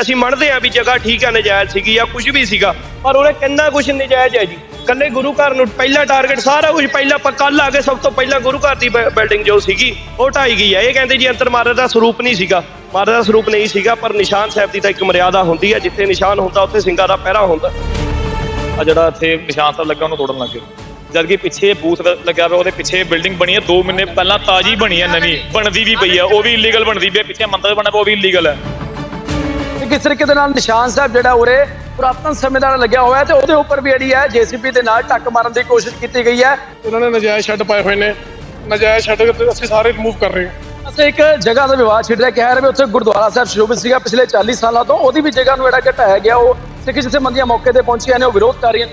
ਅਸੀਂ ਮੰਨਦੇ ਆ ਵੀ ਜਗ੍ਹਾ ਠੀਕ ਆ ਨਜਾਇਜ਼ ਸੀਗੀ ਜਾਂ ਕੁਝ ਵੀ ਸੀਗਾ, ਪਰ ਉਹਨੇ ਕਿੰਨਾ ਕੁਝ ਨਜਾਇਜ਼ ਹੈ ਜੀ। ਕੱਲੇ ਗੁਰੂ ਘਰ ਨੂੰ ਪਹਿਲਾ ਟਾਰਗੇਟ ਸਾਰਾ ਕੁਝ ਪਹਿਲਾਂ ਆਪਾਂ ਕੱਲ ਆ ਕੇ ਸਭ ਤੋਂ ਪਹਿਲਾਂ ਗੁਰੂ ਘਰ ਦੀ ਬਿਲਡਿੰਗ ਜੋ ਸੀਗੀ, ਉਹ ਢਾਈ ਗਈ ਹੈ। ਇਹ ਕਹਿੰਦੇ ਜੀ ਅੰਤਰ ਮਹਾਰਾਜ ਦਾ ਸਰੂਪ ਨਹੀਂ ਸੀਗਾ। ਮਹਾਰਾਜ ਦਾ ਸਰੂਪ ਨਹੀਂ ਸੀਗਾ, ਪਰ ਨਿਸ਼ਾਨ ਸਾਹਿਬ ਦੀ ਤਾਂ ਇੱਕ ਮਰਿਆਦਾ ਹੁੰਦੀ ਹੈ, ਜਿੱਥੇ ਨਿਸ਼ਾਨ ਹੁੰਦਾ, ਉੱਥੇ ਸਿੰਘਾਂ ਦਾ ਪਹਿਰਾ ਹੁੰਦਾ। ਆ ਜਿਹੜਾ ਇੱਥੇ ਨਿਸ਼ਾਨ ਸਾਹਿਬ ਲੱਗਾ, ਉਹਨੂੰ ਤੋੜਨ ਲੱਗੇ ਜਦ ਕਿ ਪਿੱਛੇ ਬੂਥ ਲ- ਲੱਗਿਆ ਹੋਇਆ, ਉਹਦੇ ਪਿੱਛੇ ਬਿਲਡਿੰਗ ਬਣੀ ਹੈ 2 ਮਹੀਨੇ ਪਹਿਲਾਂ ਤਾਜੀ ਬਣੀ ਹੈ, ਨਵੀਂ। ਬਣਦੀ ਵੀ ਪਈ ਹੈ, ਉਹ ਵੀ ਇਲੀਗਲ ਬਣਦੀ ਪਈ ਪਿੱਛੇ ਮੰਦਰ ਬਣਿਆ ਪਿਆ, ਉਹ ਵੀ ਇਲੀਗਲ ਹੈ। ਕਿਸ ਤਰੀਕੇ ਦੇ ਨਾਲ ਨਿਸ਼ਾਨ ਸਾਹਿਬ ਜਿਹੜਾ ਉਰੇ ਪੁਰਾਤਨ ਸਮੇਂ ਦਾ ਲੱਗਿਆ ਹੋਇਆ ਤੇ ਉਹਦੇ ਉੱਪਰ ਵੀ ਜਿਹੜੀ ਹੈ ਜੀਸੀਪੀ ਦੇ ਨਾਲ ਟੱਕ ਮਾਰਨ ਦੀ ਕੋਸ਼ਿਸ਼ ਕੀਤੀ ਗਈ ਹੈ। ਉਹਨਾਂ ਨੇ ਨਜਾਇਜ਼ ਸ਼ੈੱਡ ਪਾਏ ਹੋਏ ਨੇ। ਨਜਾਇਜ਼ ਸ਼ੈੱਡ ਅਸੀਂ ਸਾਰੇ ਰਿਮੂਵ ਕਰ ਰਹੇ ਹਾਂ। ਅਸੀਂ ਇੱਕ ਜਗ੍ਹਾ ਦਾ ਵਿਵਾਦ ਛਿੜ ਰਿਹਾ ਕਹਿ ਰਹੇ ਵੀ ਉੱਥੇ ਗੁਰਦੁਆਰਾ ਸਾਹਿਬ ਸ਼ੋਭਿਤ ਸੀਗਾ ਪਿਛਲੇ 40 ਸਾਲਾਂ ਤੋਂ। ਉਹਦੀ ਵੀ ਜਗ੍ਹਾ ਨੂੰ ਜਿਹੜਾ ਘਟਾਇਆ ਗਿਆ ਉਹ ਸਿੱਖ ਜਿੱਥੇ ਮੰਦੀਆਂ ਮੌਕੇ ਤੇ ਪਹੁੰਚੀਆਂ ਨੇ ਉਹ ਵਿਰੋਧ ਕਰ ਰਹੀਆਂ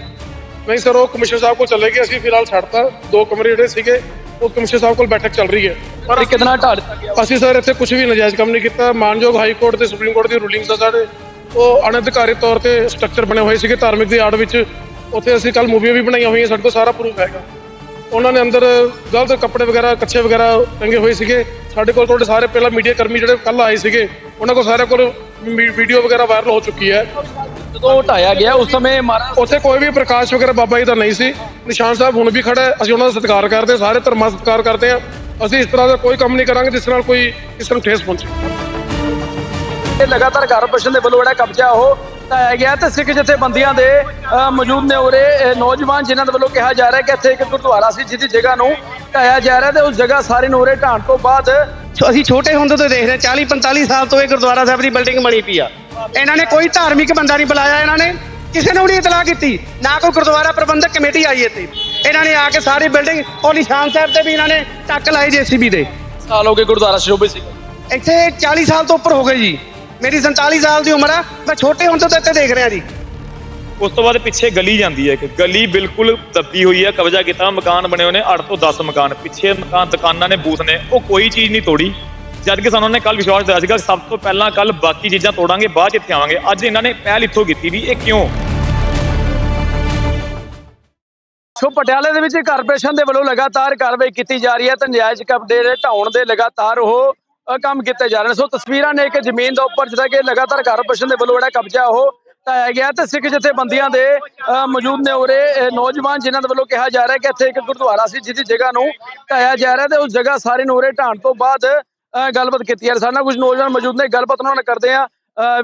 ਨਹੀਂ ਸਰ ਉਹ ਕਮਿਸ਼ਨਰ ਸਾਹਿਬ ਕੋਲ ਚਲੇ ਗਏ ਅਸੀਂ ਫਿਲਹਾਲ ਛੱਡਤਾ। ਦੋ ਕਮਰੇ ਜਿਹੜੇ ਸੀਗੇ ਉਹ ਕਮਿਸ਼ਨਰ ਸਾਹਿਬ ਕੋਲ ਬੈਠਕ ਚੱਲ ਰਹੀ ਹੈ। ਪਰ ਤਰੀਕੇ ਨਾਲ ਢਾਲ ਅਸੀਂ ਸਰ ਇੱਥੇ ਕੁਝ ਵੀ ਨਜਾਇਜ਼ ਕੰਮ ਨਹੀਂ ਕੀਤਾ। ਮਾਨਯੋਗ ਹਾਈ ਕੋਰਟ ਤੇ ਸੁਪਰੀਮ ਕੋਰਟ ਦੀ ਰੂਲਿੰਗਸ ਆ ਸਾਡੇ ਉਹ ਅਨਧਿਕਾਰਿਤ ਤੌਰ ਤੇ ਸਟਰਕਚਰ ਬਣੇ ਹੋਏ ਸੀਗੇ ਧਾਰਮਿਕ ਦੀ ਆੜ ਵਿੱਚ। ਉੱਥੇ ਅਸੀਂ ਕੱਲ ਮੂਵੀਆਂ ਵੀ ਬਣਾਈਆਂ ਹੋਈਆਂ ਸਾਡੇ ਕੋਲ ਸਾਰਾ ਪ੍ਰੂਫ ਹੈਗਾ। ਉਹਨਾਂ ਨੇ ਅੰਦਰ ਗਲਤ ਕੱਪੜੇ ਵਗੈਰਾ ਕੱਛੇ ਵਗੈਰਾ ਟੰਗੇ ਹੋਏ ਸੀਗੇ। ਸਾਡੇ ਕੋਲ ਤੁਹਾਡੇ ਸਾਰੇ ਪਹਿਲਾਂ ਮੀਡੀਆ ਕਰਮੀ ਜਿਹੜੇ ਕੱਲ ਆਏ ਸੀਗੇ ਉਹਨਾਂ ਕੋਲ ਸਾਰਿਆਂ ਕੋਲ ਵੀਡੀਓ ਵਗੈਰਾ ਵਾਇਰਲ ਹੋ ਚੁੱਕੀ ਹੈ। ਜਦੋਂ ਉਹ ਢਾਇਆ ਗਿਆ ਉਸ ਸਮੇਂ ਮਹਾਰਾਜ ਉੱਥੇ ਕੋਈ ਵੀ ਪ੍ਰਕਾਸ਼ ਵਗੈਰਾ ਬਾਬਾ ਜੀ ਦਾ ਨਹੀਂ ਸੀ। ਨਿਸ਼ਾਨ ਸਾਹਿਬ ਹੁਣ ਵੀ ਖੜਾ ਹੈ। ਅਸੀਂ ਉਹਨਾਂ ਦਾ ਸਤਿਕਾਰ ਕਰਦੇ ਸਾਰੇ ਧਰਮਾਂ ਦਾ ਸਤਿਕਾਰ ਕਰਦੇ ਹਾਂ। ਅਸੀਂ ਇਸ ਤਰ੍ਹਾਂ ਦਾ ਕੋਈ ਕੰਮ ਨਹੀਂ ਕਰਾਂਗੇ ਜਿਸ ਨਾਲ ਕੋਈ ਕਿਸੇ ਨੂੰ ਠੇਸ ਪਹੁੰਚੇ। ਇਹ ਲਗਾਤਾਰ ਕਾਰਪੋਰੇਸ਼ਨ ਦੇ ਵੱਲੋਂ ਜਿਹੜਾ ਕਬਜ਼ਾ ਉਹ ਢਾਇਆ ਗਿਆ ਤੇ ਸਿੱਖ ਜਥੇਬੰਦੀਆਂ ਦੇ ਮੌਜੂਦ ਨੇ ਉਰੇ ਨੌਜਵਾਨ ਜਿਨ੍ਹਾਂ ਦੇ ਵੱਲੋਂ ਕਿਹਾ ਜਾ ਰਿਹਾ ਕਿ ਇੱਥੇ ਇੱਕ ਗੁਰਦੁਆਰਾ ਸੀ ਜਿਹਦੀ ਜਗ੍ਹਾ ਨੂੰ ਢਾਇਆ ਜਾ ਰਿਹਾ ਤੇ ਉਸ ਜਗ੍ਹਾ ਸਾਰੇ ਨੂੰ ਉਰੇ ਢਾਣ ਤੋਂ ਬਾਅਦ ਅਸੀਂ ਛੋਟੇ ਹੁੰਦੇ ਤੋਂ ਦੇਖ ਰਹੇ 40 45 ਸਾਲ ਤੋਂ ਇਹ ਗੁਰਦੁਆਰਾ ਸਾਹਿਬ ਦੀ ਬਿਲਡਿੰਗ ਬਣੀ ਪਈ ਆ। ਇਹਨਾਂ ਨੇ ਕੋਈ ਧਾਰਮਿਕ ਬੰਦਾ ਨਹੀਂ ਬੁਲਾਇਆ ਇਹਨਾਂ ਨੇ, ਕਿਸੇ ਨੂੰ ਨਹੀਂ ਇਤਲਾਹ ਕੀਤੀ, ਨਾ ਕੋਈ ਗੁਰਦੁਆਰਾ ਪ੍ਰਬੰਧਕ ਕਮੇਟੀ ਆਈ ਇੱਥੇ। ਇਹਨਾਂ ਨੇ ਆ ਕੇ ਸਾਰੀ ਬਿਲਡਿੰਗ ਉਹ ਨਿਸ਼ਾਨ ਸਾਹਿਬ ਤੇ ਵੀ ਇਹਨਾਂ ਨੇ ਟੱਕ ਲਾਈ ਜੀਸੀਬੀ ਦੇ ਸਾਲ ਹੋ ਗਏ ਗੁਰਦੁਆਰਾ ਸ਼ੋਭਿਤ ਸੀ ਇੱਥੇ 40 ਸਾਲ ਤੋਂ ਉੱਪਰ ਹੋ ਗਏ ਜੀ। ਮੇਰੀ 47 ਸਾਲ ਦੀ ਉਮਰ ਆ ਮੈਂ ਛੋਟੇ ਹੁੰਦੇ ਤੋਂ ਇੱਥੇ ਦੇਖ ਰਿਹਾ ਜੀ। ਉਸ ਤੋਂ ਬਾਅਦ ਪਿੱਛੇ ਗਲੀ ਜਾਂਦੀ ਹੈ ਇੱਕ। ਗਲੀ ਬਿਲਕੁਲ ਦੱਬੀ ਹੋਈ ਹੈ ਕਬਜ਼ਾ ਕੀਤਾ ਮਕਾਨ ਬਣੇ ਹੋਏ ਨੇ 8 ਤੋਂ 10 ਮਕਾਨ। ਪਿੱਛੇ ਮਕਾਨ ਦੁਕਾਨਾਂ ਨੇ ਬੂਥ ਨੇ ਉਹ ਕੋਈ ਚੀਜ਼ ਨਹੀਂ ਤੋੜੀ। ਜਦ ਕਿ ਸਾਨੂੰ ਉਹਨੇ ਕੱਲ ਵਿਸ਼ਵਾਸ ਦਿਆ ਸੀਗਾ ਸਭ ਤੋਂ ਪਹਿਲਾਂ ਕੱਲ ਬਾਕੀ ਚੀਜ਼ਾਂ ਤੋੜਾਂਗੇ ਬਾਅਦ ਇੱਥੇ ਆਵਾਂਗੇ। ਅੱਜ ਇਹਨਾਂ ਨੇ ਪਹਿਲ ਇੱਥੋਂ ਕੀਤੀ ਵੀ ਇਹ ਕਿਉਂ? ਸੋ ਪਟਿਆਲੇ ਦੇ ਵਿੱਚ ਕਾਰਪੋਰੇਸ਼ਨ ਦੇ ਵੱਲੋਂ ਲਗਾਤਾਰ ਕਾਰਵਾਈ ਕੀਤੀ ਜਾ ਰਹੀ ਹੈ ਤੇ ਨਜਾਇਜ਼ ਕਬਜ਼ੇ ਦੇ ਢਾਉਣ ਦੇ ਲਗਾਤਾਰ ਉਹ ਕੰਮ ਕੀਤੇ ਜਾ ਰਹੇ ਨੇ। ਸੋ ਤਸਵੀਰਾਂ ਨੇ ਇੱਕ ਜ਼ਮੀਨ ਦੇ ਉੱਪਰ ਜਿਹੜਾ ਕਿ ਲਗਾਤਾਰ ਕਾਰਪੋਰੇਸ਼ਨ ਦੇ ਵੱਲੋਂ ਜਿਹੜਾ ਕਬਜ਼ਾ ਉਹ ਢਾਇਆ ਗਿਆ ਤੇ ਸਿੱਖ ਜਥੇਬੰਦੀਆਂ ਦੇ ਮੌਜੂਦ ਨੇ ਉਰੇ ਨੌਜਵਾਨ ਜਿਨ੍ਹਾਂ ਦੇ ਵੱਲੋਂ ਕਿਹਾ ਜਾ ਰਿਹਾ ਕਿ ਇੱਥੇ ਇੱਕ ਗੁਰਦੁਆਰਾ ਸੀ ਜਿਹਦੀ ਜਗ੍ਹਾ ਨੂੰ ਢਾਇਆ ਜਾ ਰਿਹਾ ਤੇ ਉਸ ਜਗ੍ਹਾ ਸਾਰੇ ਨੂੰ ਉਰੇ ਢਾਣ ਤੋਂ ਬਾਅਦ ਗੱਲਬਾਤ ਕੀਤੀ ਜਾ ਰਹੀ। ਨਾਲ ਕੁਝ ਨੌਜਵਾਨ ਮੌਜੂਦ ਨੇ, ਗੱਲਬਾਤ ਉਹਨਾਂ ਨਾਲ ਕਰਦੇ ਆ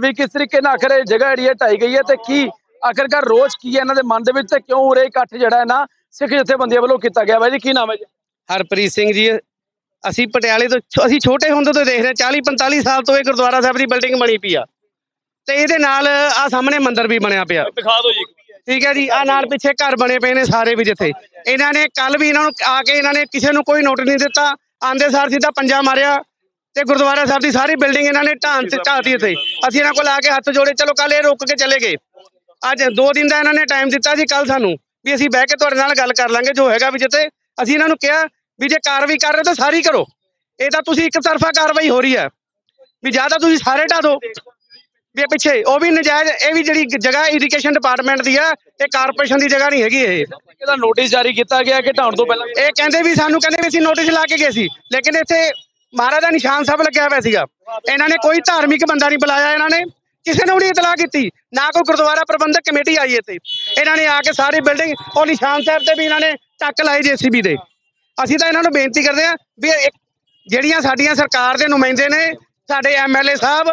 ਵੀ ਕਿਸ ਤਰੀਕੇ ਨਾਲ ਆਖਰ ਇਹ ਜਗ੍ਹਾ ਜਿਹੜੀ ਹੈ ਢਾਈ ਗਈ ਹੈ ਤੇ ਕੀ ਆਖਰਕਾਰ ਰੋਜ਼ ਕੀ ਹੈ? ਇਹਨਾਂ ਦੇ ਮਨ ਦੇ ਵਿੱਚ ਤੇ ਕਿਉਂ ਉਰੇ ਇਕੱਠ ਜਿਹੜਾ ਹੈ ਨਾ ਸਿੱਖ ਜਥੇਬੰਦੀਆਂ ਵੱਲੋਂ ਕੀਤਾ ਗਿਆ? ਬਾਈ ਜੀ ਕੀ ਨਾਮ ਹੈ ਜੀ? ਹਰਪ੍ਰੀਤ ਸਿੰਘ ਜੀ ਅਸੀਂ ਪਟਿਆਲੇ ਤੋਂ ਅਸੀਂ ਛੋਟੇ ਹੁੰਦੇ ਤੋਂ ਦੇਖ ਰਹੇ 40 45 ਸਾਲ ਤੋਂ ਇਹ ਗੁਰਦੁਆਰਾ ਸਾਹਿਬ ਦੀ ਬਿਲਡਿੰਗ ਬਣੀ ਪਈ ਆ। ਤੇ ਇਹਦੇ ਨਾਲ ਆ ਸਾਹਮਣੇ ਮੰਦਿਰ ਵੀ ਬਣਿਆ ਪਿਆ। ਦਿਖਾ ਦਿਓ ਜੀ। ਠੀਕ ਹੈ ਜੀ ਆ ਨਾਲ ਪਿੱਛੇ ਘਰ ਬਣੇ ਪਏ ਨੇ ਸਾਰੇ ਵੀ ਜਿੱਥੇ। ਇਹਨਾਂ ਨੇ ਕੱਲ ਵੀ ਇਹਨਾਂ ਨੂੰ ਆ ਕੇ ਇਹਨਾਂ ਨੇ ਕਿਸੇ ਨੂੰ ਕੋਈ ਨੋਟਿਸ ਨਹੀਂ ਦਿੱਤਾ। ਆਂਦੇ ਸਾਰ ਸਿੱਧਾ ਪੰਜਾ ਮਾਰਿਆ ਤੇ ਗੁਰਦੁਆਰਾ ਸਾਹਿਬ ਦੀ ਸਾਰੀ ਬਿਲਡਿੰਗ ਇਹਨਾਂ ਨੇ ਢਾਣ ਤੇ ਢਾਤੀ ਇੱਥੇ। ਅਸੀਂ ਇਹਨਾਂ ਕੋਲ ਆ ਕੇ ਹੱਥ ਜੋੜੇ ਚਲੋ ਕੱਲ ਇਹ ਰੁਕ ਕੇ ਚਲੇ ਗਏ। ਅੱਜ ਦੋ ਦਿਨ ਦਾ ਇਹਨਾਂ ਨੇ ਟਾਈਮ ਦਿੱਤਾ ਸੀ ਕੱਲ ਸਾਨੂੰ ਵੀ ਅਸੀਂ ਬਹਿ ਕੇ ਤੁਹਾਡੇ ਨਾਲ ਗੱਲ ਕਰ ਲਾਂਗੇ ਜੋ ਹੈਗਾ ਵੀ ਜਿੱਥੇ ਅਸੀਂ ਇਹਨਾਂ ਨੂੰ ਕਿਹਾ ਵੀ ਜੇ ਕਾਰਵਾਈ ਕਰ ਰਹੇ ਤਾਂ ਸਾਰੀ ਕਰੋ। ਇਹ ਤਾਂ ਤੁਸੀਂ ਇੱਕ ਤਰਫਾ ਕਾਰਵਾਈ ਹੋ ਰਹੀ ਹੈ ਵੀ ਜਾਂ ਤਾਂ ਤੁਸੀਂ ਸਾਰੇ ਢਾ ਦਿਓ ਵੀ ਪਿੱਛੇ ਉਹ ਵੀ ਨਜਾਇਜ਼ ਇਹ ਵੀ ਜਿਹੜੀ ਜਗ੍ਹਾ ਇਰੀਗੇਸ਼ਨ ਡਿਪਾਰਟਮੈਂਟ ਦੀ ਆ ਇਹ ਕਾਰਪੋਰੇਸ਼ਨ ਦੀ ਜਗ੍ਹਾ ਨਹੀਂ ਹੈਗੀ ਇਹ। ਇਹਦਾ ਨੋਟਿਸ ਜਾਰੀ ਕੀਤਾ ਗਿਆ ਕਿ ਢਾਉਣ ਤੋਂ ਪਹਿਲਾਂ ਇਹ ਕਹਿੰਦੇ ਵੀ ਸਾਨੂੰ ਕਹਿੰਦੇ ਵੀ ਅਸੀਂ ਨੋਟਿਸ ਲਾ ਕੇ ਗਏ ਸੀ ਲੇਕਿਨ ਇੱਥੇ ਮਹਾਰਾਜ ਦਾ ਨਿਸ਼ਾਨ ਸਾਹਿਬ ਲੱਗਿਆ ਹੋਇਆ ਸੀਗਾ। ਇਹਨਾਂ ਨੇ ਕੋਈ ਧਾਰਮਿਕ ਬੰਦਾ ਨਹੀਂ ਬੁਲਾਇਆ ਇਹਨਾਂ ਨੇ। ਕਿਸੇ ਨੂੰ ਨਹੀਂ ਇਤਲਾਹ ਕੀਤੀ। ਨਾ ਕੋਈ ਗੁਰਦੁਆਰਾ ਪ੍ਰਬੰਧਕ ਕਮੇਟੀ ਆਈ ਇੱਥੇ। ਇਹਨਾਂ ਨੇ ਆ ਕੇ ਸਾਰੀ ਬਿਲਡਿੰਗ ਉਹ ਨਿਸ਼ਾਨ ਸਾਹਿਬ ਤੇ ਵੀ ਇਹਨਾਂ ਨੇ ਟੱਕ ਲਾਈ ਜੀਸੀਬੀ ਦੇ ਅਸੀਂ ਤਾਂ ਇਹਨਾਂ ਨੂੰ ਬੇਨਤੀ ਕਰਦੇ ਹਾਂ ਵੀ ਜਿਹੜੀਆਂ ਸਾਡੀਆਂ ਸਰਕਾਰ ਦੇ ਨੁਮਾਇੰਦੇ ਨੇ ਸਾਡੇ ਐਮਐਲਏ ਸਾਹਿਬ